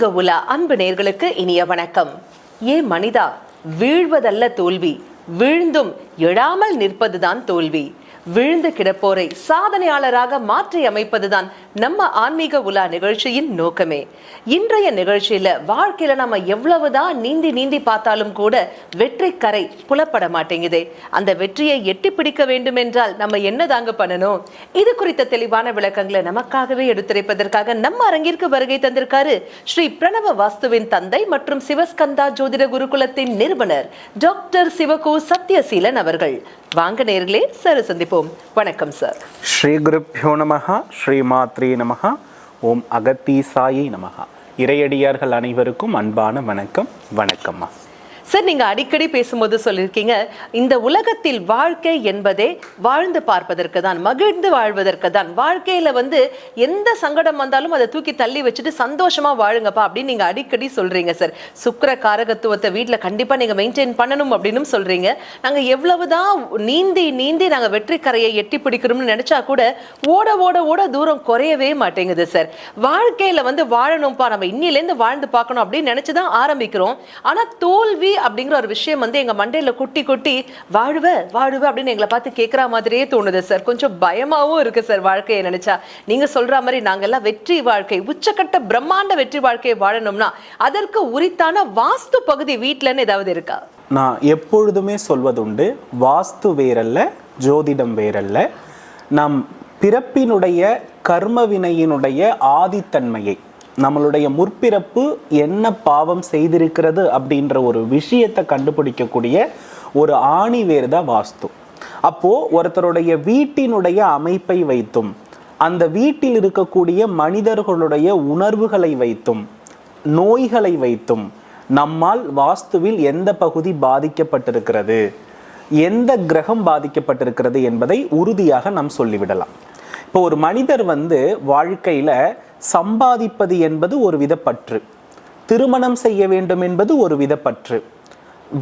ஆன்மீக உலா அன்பு நேர்களுக்கு இனிய வணக்கம். ஏ மனிதா வீழ்வதல்ல தோல்வி வீழ்ந்தும் எழாமல் நிற்பதுதான் தோல்வி. விழுந்து கிடப்போரை சாதனையாளராக மாற்றி அமைப்பதுதான் நம்ம ஆன்மீக உலா நிகழ்ச்சியின் நோக்கமே. இன்றைய நிகழ்ச்சியில வாழ்க்கையில நம்ம எவ்வளவுதான் நீந்தி நீந்தி பார்த்தாலும் கூட வெற்றி கரை புலப்பட மாட்டேங்குதே. அந்த வெற்றியை எட்டி பிடிக்க வேண்டும் என்றால் நம்ம என்ன தாங்க பண்ணணும்? இது குறித்த தெளிவான விளக்கங்களை நமக்காகவே எடுத்துரைப்பதற்காக நம்ம அரங்கிற்கு வருகை தந்திருக்காரு ஸ்ரீ பிரணவ வாஸ்துவின் தந்தை மற்றும் சிவஸ்கந்தா ஜோதிட குருகுலத்தின் நிறுவனர் டாக்டர் சிவகோ சத்யசீலன் அவர்கள். வாங்க நேர்களே சார் சந்திப்போம். வணக்கம் சார். ஸ்ரீ குருப்பியோ நமகா ஸ்ரீ மாத்ரே நமகா ஓம் அகத்தீசாயி நமகா இறையடியார்கள் அனைவருக்கும் அன்பான வணக்கம் வணக்கம்மா. சார் நீங்க அடிக்கடி பேசும்போது சொல்லியிருக்கீங்க இந்த உலகத்தில் வாழ்க்கை என்பதே வாழ்ந்து பார்ப்பதற்கு தான் மகிழ்ந்து வாழ்வதற்கு தான். வாழ்க்கையில வந்து எந்த சங்கடம் வந்தாலும் அதை தூக்கி தள்ளி வச்சுட்டு சந்தோஷமா வாழுங்கப்பா அப்படின்னு நீங்க அடிக்கடி சொல்றீங்க சார். சுக்கர காரகத்துவத்தை வீட்டில் கண்டிப்பா நீங்க மெயின்டைன் பண்ணணும் அப்படின்னு சொல்றீங்க. நாங்க எவ்வளவுதான் நீந்தி நீந்தி நாங்க வெற்றி கரையை எட்டி பிடிக்கணும்னு நினைச்சா கூட ஓட ஓட ஓட தூரம் குறையவே மாட்டேங்குது சார். வாழ்க்கையில வந்து வாழணும்ப்பா நம்ம இன்னிலேருந்து வாழ்ந்து பார்க்கணும் அப்படின்னு நினைச்சுதான் ஆரம்பிக்கிறோம். ஆனா தோல்வி அப்படிங்கிற ஒரு விஷயம் வந்து எங்க மண்டையில குட்டி குட்டி வாழுவ வாழுவ அப்படின்னு எங்களை பார்த்து கேட்குற மாதிரியே தோணுது சார். கொஞ்சம் பயமாவும் இருக்கு சார் வாழ்க்கையை நினைச்சா. நீங்க சொல்ற மாதிரி நாங்கெல்லாம் வெற்றி வாழ்க்கை உச்சக்கட்ட பிரம்மாண்ட வெற்றி வாழ்க்கையை வாழணும்னா அதற்கு உரித்தான வாஸ்து பகுதி வீட்டிலன்னு ஏதாவது இருக்கா? நான் எப்பொழுதுமே சொல்வதுண்டு வாஸ்து வேறல்ல ஜோதிடம் வேறல்ல. நம் பிறப்பினுடைய கர்மவினையினுடைய ஆதித்தன்மையை நம்மளுடைய முற்பிறப்பு என்ன பாவம் செய்திருக்கிறது அப்படின்ற ஒரு விஷயத்தை கண்டுபிடிக்கக்கூடிய ஒரு ஆணி வேறு தான் வாஸ்து. அப்போ ஒருத்தருடைய வீட்டினுடைய அமைப்பை வைத்தும் அந்த வீட்டில் இருக்கக்கூடிய மனிதர்களுடைய உணர்வுகளை வைத்தும் நோய்களை வைத்தும் நம்மால் வாஸ்துவில் எந்த பகுதி பாதிக்கப்பட்டிருக்கிறது எந்த கிரகம் பாதிக்கப்பட்டிருக்கிறது என்பதை உறுதியாக நாம் சொல்லிவிடலாம். இப்போ ஒரு மனிதர் வந்து வாழ்க்கையில சம்பாதிப்பது என்பது ஒரு வித பற்று திருமணம் செய்ய வேண்டும் என்பது ஒரு வித பற்று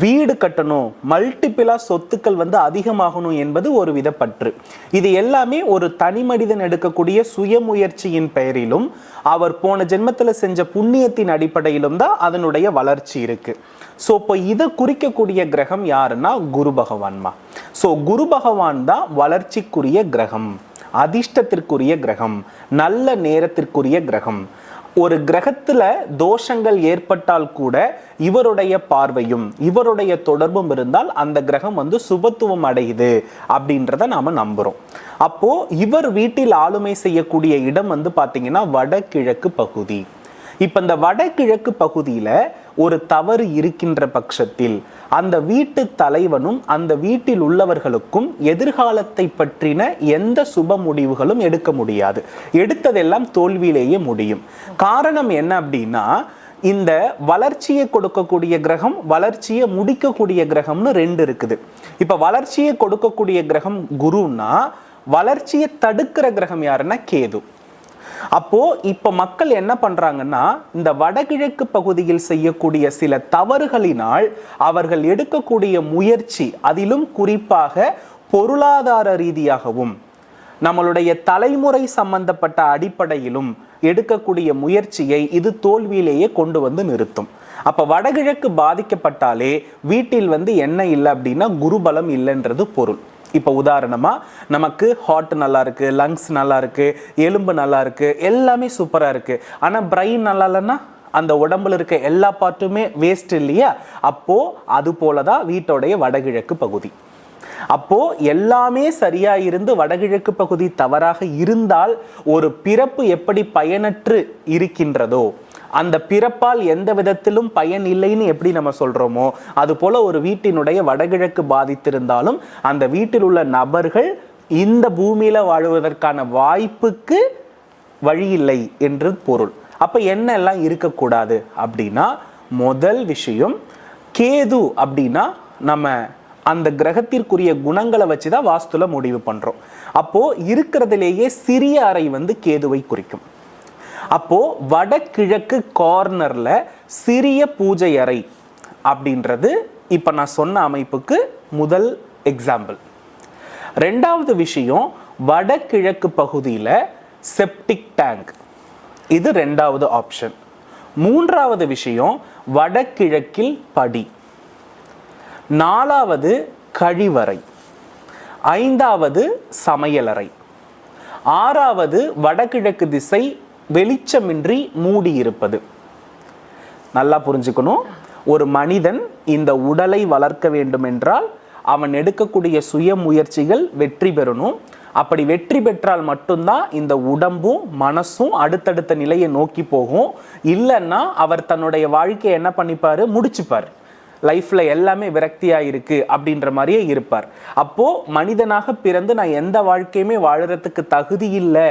வீடு கட்டணும் மல்டிபிளா சொத்துக்கள் வந்து அதிகமாகணும் என்பது ஒரு விதப்பற்று. இது எல்லாமே ஒரு தனி மனிதன் எடுக்கக்கூடிய சுயமுயற்சியின் பெயரிலும் அவர் போன ஜென்மத்தில் செஞ்ச புண்ணியத்தின் அடிப்படையிலும் தான் அதனுடைய வளர்ச்சி இருக்கு. ஸோ இப்போ இதை குறிக்கக்கூடிய கிரகம் யாருன்னா குரு பகவான்மா. ஸோ குரு பகவான் தான் வளர்ச்சிக்குரிய கிரகம். அதிர்ஷ்டத்திற்குரிய கிரகம் நல்ல நேரத்திற்குரிய கிரகம். ஒரு கிரகத்துல தோஷங்கள் ஏற்பட்டால் கூட இவருடைய பார்வையும் இவருடைய தொடர்பும் இருந்தால் அந்த கிரகம் வந்து சுபத்துவம் அடையுது அப்படின்றத நாம நம்புறோம். அப்போ இவர் வீட்டில் ஆளுமை செய்யக்கூடிய இடம் வந்து பாத்தீங்கன்னா வடகிழக்கு பகுதி. இப்போ இந்த வடகிழக்கு பகுதியில் ஒரு தவறு இருக்கின்ற பட்சத்தில் அந்த வீட்டு தலைவனும் அந்த வீட்டில் உள்ளவர்களுக்கும் எதிர்காலத்தை பற்றின எந்த சுப முடிவுகளும் எடுக்க முடியாது. எடுத்ததெல்லாம் தோல்வியிலேயே முடியும். காரணம் என்ன அப்படின்னா இந்த வளர்ச்சியை கொடுக்கக்கூடிய கிரகம் வளர்ச்சியை முடிக்கக்கூடிய கிரகம்னு ரெண்டு இருக்குது. இப்போ வளர்ச்சியை கொடுக்கக்கூடிய கிரகம் குருன்னா வளர்ச்சியை தடுக்கிற கிரகம் யாருன்னா கேது. அப்போ இப்போ மக்கள் என்ன பண்றாங்கன்னா இந்த வடகிழக்கு பகுதியில் செய்யக்கூடிய சில தவறுகளினால் அவர்கள் எடுக்கக்கூடிய முயற்சி அதிலும் குறிப்பாக பொருளாதார ரீதியாகவும் நம்மளுடைய தலைமுறை சம்பந்தப்பட்ட அடிப்படையிலும் எடுக்கக்கூடிய முயற்சியை இது தோல்வியிலேயே கொண்டு வந்து நிறுத்தும். அப்ப வடகிழக்கு பாதிக்கப்பட்டாலே வீட்டில் வந்து என்ன இல்லை அப்படின்னா குருபலம் இல்லைன்றது பொருள். இப்போ உதாரணமாக நமக்கு ஹார்ட் நல்லா இருக்குது லங்ஸ் நல்லா இருக்குது எலும்பு நல்லா இருக்குது எல்லாமே சூப்பராக இருக்குது ஆனால் பிரெயின் நல்லா இல்லைன்னா அந்த உடம்புல இருக்க எல்லா பார்ட்டுமே வேஸ்ட் இல்லையா? அப்போ அது போலதான் வீட்டோடைய வடகிழக்கு பகுதி. அப்போ எல்லாமே சரியா இருந்து வடகிழக்கு பகுதி தவறாக இருந்தால் ஒரு பிறப்பு எப்படி பயனற்று இருக்கின்றதோ அந்த பிறப்பால் எந்த விதத்திலும் பயன் இல்லைன்னு எப்படி நம்ம சொல்றோமோ அது போல ஒரு வீட்டினுடைய வடகிழக்கு பாதித்திருந்தாலும் அந்த வீட்டில் உள்ள நபர்கள் இந்த பூமியில வாழுவதற்கான வாய்ப்புக்கு வழி இல்லை என்று பொருள். அப்ப என்ன எல்லாம் இருக்கக்கூடாது அப்படின்னா முதல் விஷயம் கேது அப்படின்னா நம்ம அந்த கிரகத்திற்குரிய குணங்களை வச்சு தான் வாஸ்துல முடிவு பண்றோம். அப்போ இருக்கிறதுலேயே சிறிய அறை வந்து கேதுவை குறிக்கும். அப்போ வடகிழக்கு கார்னர்ல சிறிய பூஜை அறை அப்படின்றது இப்ப நான் சொன்ன அமைப்புக்கு முதல் எக்ஸாம்பிள் ரெண்டாவது விஷயம் வடகிழக்கு பகுதியில் செப்டிக் டேங்க் இது ரெண்டாவது ஆப்ஷன் மூன்றாவது விஷயம் வடகிழக்கில் படி. நாலாவது கழிவறை. ஐந்தாவது சமையலறை. ஆறாவது வடகிழக்கு திசை வெளிச்சமின்றி மூடியிருப்பது. நல்லா புரிஞ்சுக்கணும். ஒரு மனிதன் இந்த உடலை வளர்க்க வேண்டும் என்றால் அவன் எடுக்கக்கூடிய சுய முயற்சிகள் வெற்றி பெறணும். அப்படி வெற்றி பெற்றால் மட்டும்தான் இந்த உடம்பும் மனசும் அடுத்தடுத்த நிலையை நோக்கி போகும். இல்லைன்னா அவர் தன்னுடைய வாழ்க்கையை என்ன பண்ணிப்பார்? முடிச்சுப்பார். லைஃப்பில் எல்லாமே விரக்தியாக இருக்குது அப்படின்ற மாதிரியே இருப்பார். அப்போது மனிதனாக பிறந்து நான் எந்த வாழ்க்கையுமே வாழறதுக்கு தகுதி இல்லை.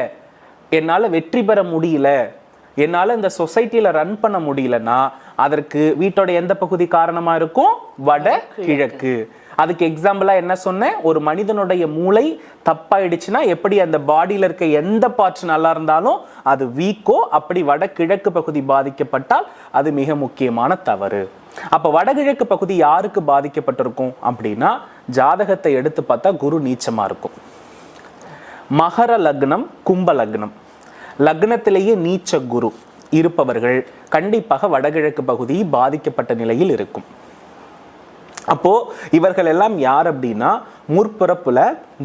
என்னால வெற்றி பெற முடியல. என்னால இந்த சொசைட்டில ரன் பண்ண முடியலன்னா அதற்கு வீட்டோட எந்த பகுதி காரணமா இருக்கும்? வட கிழக்கு. அதுக்கு எக்ஸாம்பிளா என்ன சொன்னேன்? ஒரு மனிதனுடைய மூளை தப்பாயிடுச்சுன்னா எப்படி அந்த பாடியில இருக்க எந்த பார்ட்ஸ் நல்லா இருந்தாலும் அது வீக்கோ அப்படி வட கிழக்கு பகுதி பாதிக்கப்பட்டால் அது மிக முக்கியமான தவறு. அப்ப வடகிழக்கு பகுதி யாருக்கு பாதிக்கப்பட்டிருக்கும்? அப்படின்னா ஜாதகத்தை எடுத்து பார்த்தா குரு நீச்சமா இருக்கும். மகர லக்னம் கும்ப லக்னம். லக்னத்திலேயே நீச்ச குரு இருப்பவர்கள் கண்டிப்பாக வடகிழக்கு பகுதி பாதிக்கப்பட்ட நிலையில் இருக்கும். அப்போ இவர்கள் எல்லாம் யார் அப்படின்னா முற்புறப்புல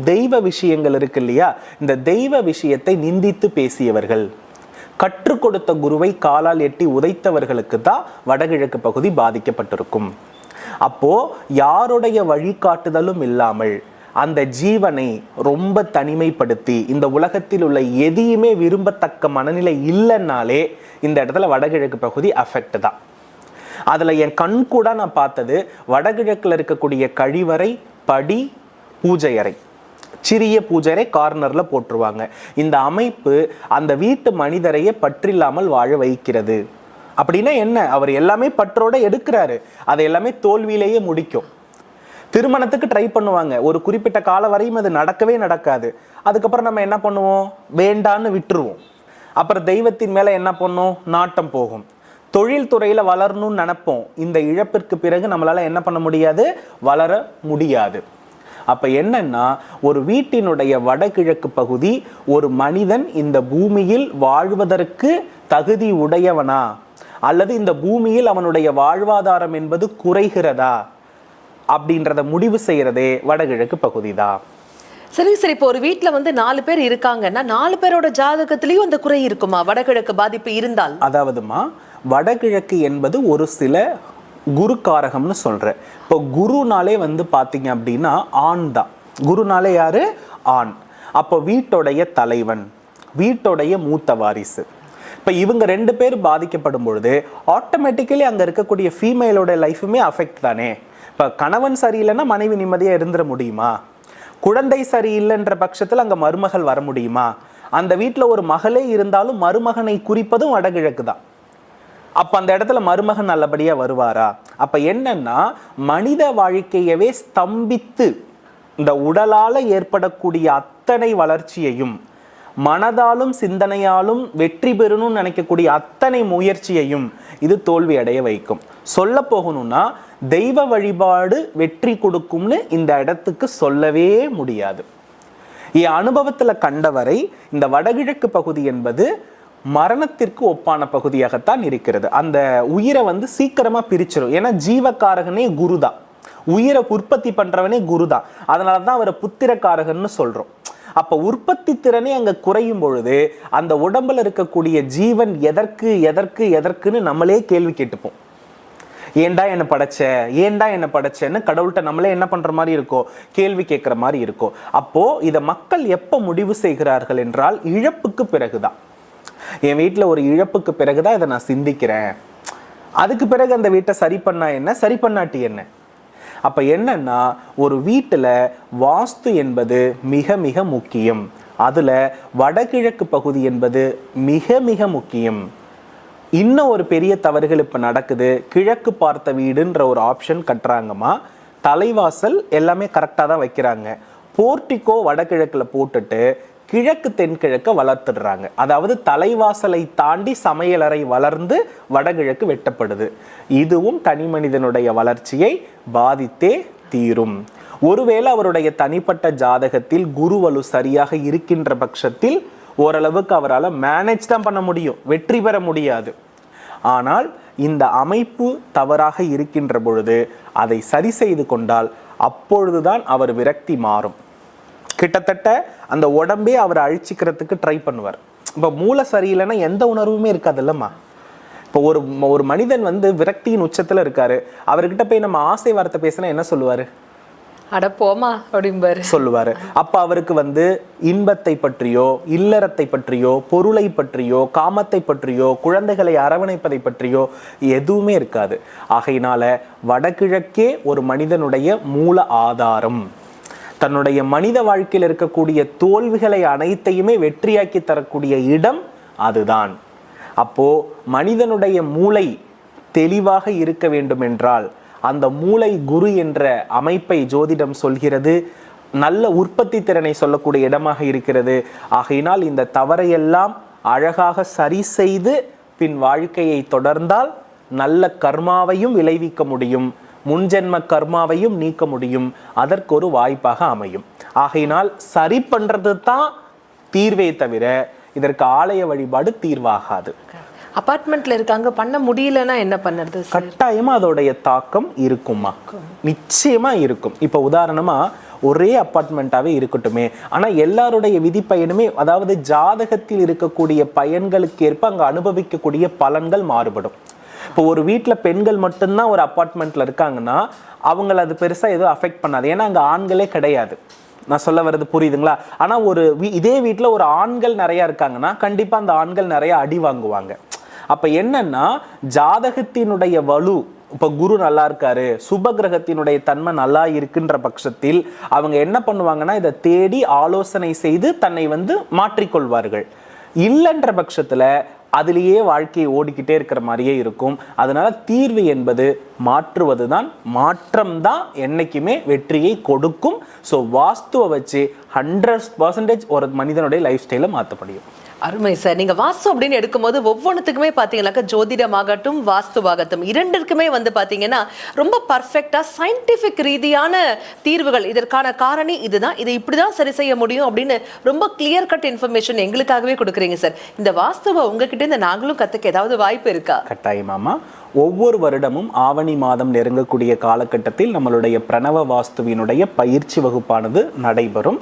தெய்வ விஷயங்கள் இருக்கு இல்லையா? இந்த தெய்வ விஷயத்தை நிந்தித்து பேசியவர்கள். கற்றுக் கொடுத்த குருவை காலால் எட்டி உதைத்தவர்களுக்கு தான் வடகிழக்கு பகுதி பாதிக்கப்பட்டிருக்கும். அப்போ யாருடைய வழிகாட்டுதலும் இல்லாமல் அந்த ஜீவனை ரொம்ப தனிமைப்படுத்தி இந்த உலகத்தில் உள்ள எதையுமே விரும்பத்தக்க மனநிலை இல்லைன்னாலே இந்த இடத்துல வடகிழக்கு பகுதி அஃபெக்ட் தான். அதில் என் கண் கூட நான் பார்த்தது வடகிழக்கில் இருக்கக்கூடிய கழிவறை படி பூஜை அறை. சிறிய பூஜை கார்னரில் போட்டுருவாங்க. இந்த அமைப்பு அந்த வீட்டு மனிதரையே பற்றில்லாமல் வாழ வைக்கிறது. அப்படின்னா என்ன? அவர் எல்லாமே பற்றோட எடுக்கிறாரு. அதை எல்லாமே தோல்வியிலேயே முடிக்கும். திருமணத்துக்கு ட்ரை பண்ணுவாங்க. ஒரு குறிப்பிட்ட காலம் வரையும் அது நடக்கவே நடக்காது. அதுக்கப்புறம் நம்ம என்ன பண்ணுவோம்? வேண்டான்னு விட்டுருவோம். அப்புறம் தெய்வத்தின் மேலே என்ன பண்ணும்? நாட்டம் போகும். தொழில்துறையில் வளரணும்னு நினைப்போம். இந்த இழப்பிற்கு பிறகு நம்மளால் என்ன பண்ண முடியாது? வளர முடியாது. அப்போ என்னன்னா ஒரு வீட்டினுடைய வடகிழக்கு பகுதி ஒரு மனிதன் இந்த பூமியில் வாழ்வதற்கு தகுதி உடையவனா? அல்லது இந்த பூமியில் அவனுடைய வாழ்வாதாரம் என்பது குறைகிறதா? அப்படின்றத முடிவு செய்யறதே வடகிழக்கு பகுதி தான் சரி சரி இப்போ ஒரு வீட்ல வந்து நாலு பேர் இருக்காங்கன்னா நாலு பேரோட ஜாதகத்திலயும் அந்த குறை இருக்குமா? வடகிழக்கு பாதிப்பு இருந்தால்? அதாவதுமா வடகிழக்கு என்பது ஒரு சில குரு காரகம்னு சொல்றேன். இப்போ குருனாலே வந்து பாத்தீங்க அப்படின்னா ஆண் தான். குருனாலே யாரு? ஆண். அப்போ வீட்டோடைய தலைவன் வீட்டோடைய மூத்த வாரிசு. இப்போ இவங்க ரெண்டு பேர் பாதிக்கப்படும் பொழுது ஆட்டோமேட்டிக்கலி அங்கே இருக்கக்கூடிய ஃபீமேலோட லைஃபுமே அஃபெக்ட் தானே? இப்போ கணவன் சரியில்லைன்னா மனைவி நிம்மதியாக இருந்துட முடியுமா? குழந்தை சரியில்லைன்ற பட்சத்தில் அங்கே மருமகள் வர முடியுமா? அந்த வீட்டில் ஒரு மகளே இருந்தாலும் மருமகனை குறிப்பதும் வடகிழக்கு தான். அப்போ அந்த இடத்துல மருமகன் நல்லபடியாக வருவாரா? அப்போ என்னன்னா மனித வாழ்க்கையவே ஸ்தம்பித்து இந்த உடலால் ஏற்படக்கூடிய அத்தனை வளர்ச்சியையும் மனதாலும் சிந்தனையாலும் வெற்றி பெறணும்னு நினைக்கக்கூடிய அத்தனை முயற்சியையும் இது தோல்வி அடைய வைக்கும். சொல்ல போகணும்னா தெய்வ வழிபாடு வெற்றி கொடுக்கும்னு இந்த இடத்துக்கு சொல்லவே முடியாது. என் அனுபவத்தில் கண்டவரை இந்த வடகிழக்கு பகுதி என்பது மரணத்திற்கு ஒப்பான பகுதியாகத்தான் இருக்கிறது. அந்த உயிரை வந்து சீக்கிரமாக பிரிச்சிடும் ஏன்னா ஜீவக்காரகனே குருதான் உயிரை உற்பத்தி பண்றவனே குருதான் அதனால தான் அவரை புத்திரக்காரகன்னு சொல்கிறோம் அப்போ உற்பத்தி திறனே அங்கே குறையும் பொழுது அந்த உடம்புல இருக்கக்கூடிய ஜீவன் எதற்கு எதற்கு எதற்குன்னு நம்மளே கேள்வி கேட்டுப்போம். ஏன்டா என்ன படைச்ச? ஏன்டா என்ன படைச்சேன்னு கடவுள்கிட்ட நம்மளே என்ன பண்ற மாதிரி இருக்கோ கேள்வி கேட்குற மாதிரி இருக்கோ. அப்போ இதை மக்கள் எப்ப முடிவு செய்கிறார்கள் என்றால் இழப்புக்கு பிறகுதான். என் வீட்டில் ஒரு இழப்புக்கு பிறகுதான் இதை நான் சிந்திக்கிறேன். அதுக்கு பிறகு அந்த வீட்டை சரி பண்ணா என்ன? சரி பண்ணாட்டி என்ன? அப்ப என்னன்னா ஒரு வீட்டுல வாஸ்து என்பது மிக மிக முக்கியம். அதுல வடகிழக்கு பகுதி என்பது மிக மிக முக்கியம். இன்னும் ஒரு பெரிய தவறுகள் இப்போ நடக்குது. கிழக்கு பார்த்த வீடுன்ற ஒரு ஆப்ஷன் கட்டுறாங்கம்மா. தலைவாசல் எல்லாமே கரெக்டாக தான் வைக்கிறாங்க. போர்ட்டிக்கோ வடகிழக்குல போட்டுட்டு கிழக்கு தென்கிழக்க வளர்த்துடுறாங்க. அதாவது தலைவாசலை தாண்டி சமையலறை வளர்ந்து வடகிழக்கு வெட்டப்படுது. இதுவும் தனி மனிதனுடைய வளர்ச்சியை பாதித்தே தீரும். ஒருவேளை அவருடைய தனிப்பட்ட ஜாதகத்தில் குருவலு சரியாக இருக்கின்ற பட்சத்தில் ஓரளவுக்கு அவரால் மேனேஜ் தான் பண்ண முடியும். வெற்றி பெற முடியாது. ஆனால் இந்த அமைப்பு தவறாக இருக்கின்ற பொழுது அதை சரி செய்து கொண்டால் அப்பொழுதுதான் அவர் விரக்தி மாறும். கிட்டத்தட்ட அந்த உடம்பே அவர் அழிச்சிக்கிறதுக்கு ட்ரை பண்ணுவார். இப்போ மூளை சரியில்லைன்னா எந்த உணர்வுமே இருக்காது இல்லைம்மா இப்போ ஒரு ஒரு மனிதன் வந்து விரக்தியின் உச்சத்துல இருக்காரு. அவர்கிட்ட போய் நம்ம ஆசை வார்த்தை பேசினா என்ன சொல்லுவாரு? அட போமா அப்படிம்பாரு. சொல்லுவாரு. அப்ப அவருக்கு வந்து இன்பத்தை பற்றியோ இல்லறத்தை பற்றியோ பொருளை பற்றியோ காமத்தை பற்றியோ குழந்தைகளை அரவணைப்பதை பற்றியோ எதுவுமே இருக்காது. ஆகையினால வடகிழக்கே ஒரு மனிதனுடைய மூல ஆதாரம். தன்னுடைய மனித வாழ்க்கையில் இருக்கக்கூடிய தோல்விகளை அனைத்தையுமே வெற்றியாக்கி தரக்கூடிய இடம் அதுதான். அப்போ மனிதனுடைய மூளை தெளிவாக இருக்க வேண்டும் என்றால் அந்த மூளை குரு என்ற அமைப்பை ஜோதிடம் சொல்கிறது. நல்ல உற்பத்தி திறனை சொல்லக்கூடிய இடமாக இருக்கிறது. ஆகையினால் இந்த தவறையெல்லாம் அழகாக சரி செய்து பின் வாழ்க்கையை தொடர்ந்தால் நல்ல கர்மாவையும் விளைவிக்க முடியும். முன்ஜென்ம கர்மாவையும் நீக்க முடியும். அதற்கு ஒரு வாய்ப்பாக அமையும். ஆகையினால் சரி பண்றது தான் தீர்வே தவிர இதற்கு ஆலய வழிபாடு தீர்வாகாது. அபார்ட்மெண்ட்ல இருக்காங்க பண்ண முடியலன்னா என்ன பண்ணுறது சார் கட்டாயமா அதோடைய தாக்கம் இருக்குமா நிச்சயமா இருக்கும். இப்ப உதாரணமா ஒரே அப்பார்ட்மெண்ட்டாவே இருக்கட்டுமே. ஆனா எல்லாருடைய விதி பயனுமே அதாவது ஜாதகத்தில் இருக்கக்கூடிய பயன்களுக்கு ஏற்ப அங்க அனுபவிக்கக்கூடிய பலன்கள் மாறுபடும். இப்போ ஒரு வீட்ல பெண்கள் மட்டும்தான் ஒரு அப்பார்ட்மெண்ட்ல இருக்காங்கன்னா அவங்கள அது பெருசா எதுவும் அஃபெக்ட் பண்ணாது. ஏன்னா அங்க ஆண்களே கிடையாது. நான் சொல்ல வர்றது புரியுதுங்களா? ஆனா ஒரு இதே வீட்ல ஒரு ஆண்கள் நிறைய இருக்காங்கன்னா கண்டிப்பா அந்த ஆண்கள் நிறைய அடி வாங்குவாங்க. அப்போ என்னன்னா ஜாதகத்தினுடைய வலு இப்போ குரு நல்லா இருக்காரு சுப கிரகத்தினுடைய தன்மை நல்லா இருக்குன்ற பட்சத்தில் அவங்க என்ன பண்ணுவாங்கன்னா இதை தேடி ஆலோசனை செய்து தன்னை வந்து மாற்றிக்கொள்வார்கள். இல்லைன்ற பட்சத்தில் அதிலேயே வாழ்க்கையை ஓடிக்கிட்டே இருக்கிற மாதிரியே இருக்கும். அதனால தீர்வு என்பது மாற்றுவது தான் மாற்றம் தான் என்னைக்குமே வெற்றியை கொடுக்கும். ஸோ வாஸ்துவை வச்சு ஹண்ட்ரட் பர்சன்டேஜ் ஒரு மனிதனுடைய லைஃப் ஸ்டைலை மாற்ற முடியும் அருமை சார். நீங்க வாஸ்து அப்படின்னு எடுக்கும்போது ஒவ்வொன்றுத்துக்குமே பாத்தீங்கன்னாக்கா ஜோதிடமாகட்டும் வாஸ்துவாகட்டும் இரண்டிற்குமே வந்து பாத்தீங்கன்னா ரொம்ப பர்ஃபெக்டா சயின்டிபிக் ரீதியான தீர்வுகள் இதற்கான காரணி இதுதான். இதை இப்படிதான் சரி செய்ய முடியும் அப்படின்னு ரொம்ப கிளியர் கட் இன்ஃபர்மேஷன் எங்களுக்காகவே கொடுக்குறீங்க சார். இந்த வாஸ்துவை உங்ககிட்ட இருந்து நாங்களும் கத்துக்க ஏதாவது வாய்ப்பு இருக்கா? கட்டாயமாமா ஒவ்வொரு வருடமும் ஆவணி மாதம் நெருங்கக்கூடிய காலகட்டத்தில் நம்மளுடைய பிரணவ வாஸ்துவினுடைய பயிற்சி வகுப்பானது நடைபெறும்.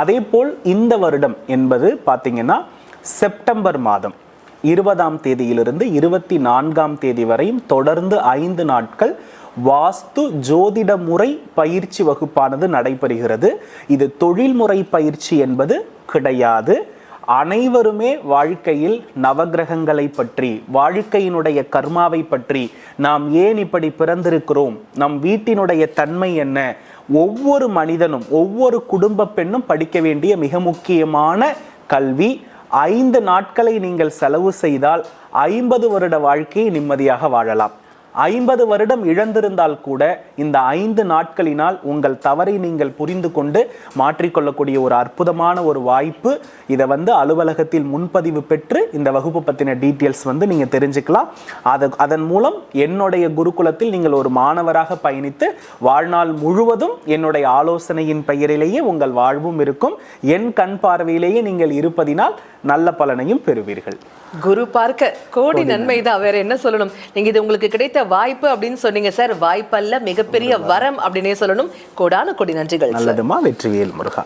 அதே போல் இந்த வருடம் என்பது பார்த்தீங்கன்னா செப்டம்பர் மாதம் இருபதாம் தேதியிலிருந்து இருபத்தி நான்காம் தேதி வரையும் தொடர்ந்து ஐந்து நாட்கள் வாஸ்து ஜோதிட முறை பயிற்சி வகுப்பானது நடைபெறுகிறது. இது தொழில்முறை பயிற்சி என்பது கிடையாது. அனைவருமே வாழ்க்கையில் நவகிரகங்களை பற்றி வாழ்க்கையினுடைய கர்மாவை பற்றி நாம் ஏன் இப்படி பிறந்திருக்கிறோம்? நம் வீட்டினுடைய தன்மை என்ன? ஒவ்வொரு மனிதனும் ஒவ்வொரு குடும்ப பெண்ணும் படிக்க வேண்டிய மிக முக்கியமான கல்வி ஐந்து நாட்களை நீங்கள் செலவு செய்தால் ஐம்பது வருட வாழ்க்கையை நிம்மதியாக வாழலாம். ஐம்பது வருடம் இழந்திருந்தால் கூட இந்த ஐந்து நாட்களினால் உங்கள் தவறை நீங்கள் புரிந்து கொண்டு மாற்றிக்கொள்ளக்கூடிய ஒரு அற்புதமான ஒரு வாய்ப்பு. இதை வந்து அலுவலகத்தில் முன்பதிவு பெற்று இந்த வகுப்பு பற்றின டீட்டெயில்ஸ் வந்து நீங்கள் தெரிஞ்சுக்கலாம். அது அதன் மூலம் என்னுடைய குருகுலத்தில் நீங்கள் ஒரு மாணவராக பயணித்து வாழ்நாள் முழுவதும் என்னுடைய ஆலோசனையின் பெயரிலேயே உங்கள் வாழ்வும் இருக்கும். என் கண் பார்வையிலேயே நீங்கள் இருப்பதினால் நல்ல பலனையும் பெறுவீர்கள். குரு பார்க்க கோடி நன்மை தான் வேற என்ன சொல்லணும்? நீங்க இது உங்களுக்கு கிடைத்த வாய்ப்பு அப்படின்னு சொன்னீங்க சார். வாய்ப்பல்ல மிகப்பெரிய வரம் அப்படின்னே சொல்லணும். கோடான கோடி நன்றிகள் நல்லதுமா? வெற்றிவேல் முருகா.